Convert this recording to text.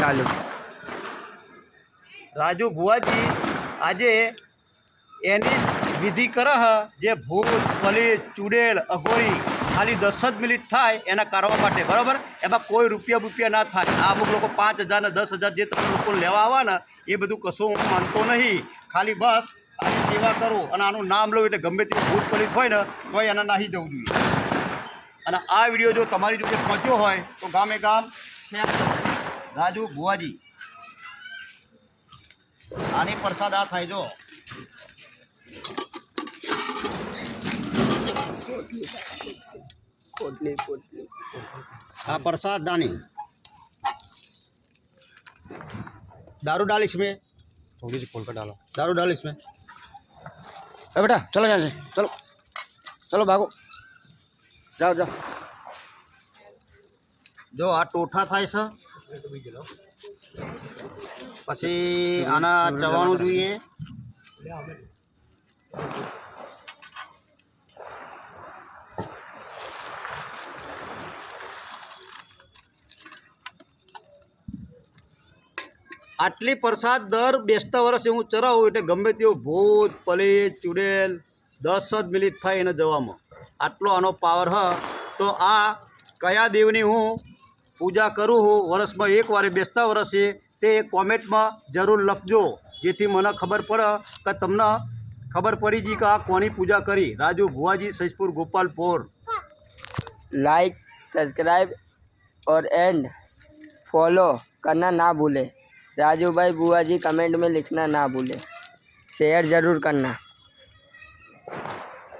ચાલુ રાજુ ભુવાજી, આજે એની વિધિ કરહ, જે ભૂત પલીત ચુડેલ, અઘોરી, ખાલી દસ જ મિનિટ થાય એના કરવા માટે, બરાબર? એમાં કોઈ રૂપિયા રૂપિયા ના થાય. આ અમુક લોકો પાંચ હજાર ને દસ હજાર જે તમે લોકો લેવા આવવાના એ બધું કશું હું માનતો નહીં. ખાલી બસ આની સેવા કરો અને આનું નામ લો એટલે ગમે તે ભૂત પલિત હોય ને તો એના નાહી જવું જોઈએ. અને આ વીડિયો જો તમારી જોડે પહોંચ્યો હોય, તો ગામે ગામ, શેર રાજુ ભુવાજી આની પ્રસાદ આ થાય જો પોટલી પોટલી આ प्रसाद दानी दारू डाल इसमें थोड़ी सी खोल कर डालो दारू डाल इसमें अरे बेटा चलो यहाँ से चलो चलो भागो जाओ जाओ જો આ ટોઠા થાય છે પછી આના ચવાણું જોઈએ. આટલી પ્રસાદ દર બેસતા વર્ષે હું ચરાવું એટલે ગમે તેવું ભૂત પલીત ચુડેલ દસ જ મિનિટ થાય એને જવામાં. આટલો આનો પાવર હ. તો આ કયા દેવની હું પૂજા કરું છું વર્ષમાં એક વારે બેસતા વર્ષે તે કોમેન્ટમાં જરૂર લખજો જેથી મને ખબર પડે કે તમને ખબર પડી ગઈ કે આ કોની પૂજા કરી રાજુ ભુવાજી સૈજપુર ગોપાલપુર लाइक सब्सक्राइब और एंड फॉलो करना ना भूले राजू भाई बुआ जी कमेंट में लिखना ना भूले शेयर ज़रूर करना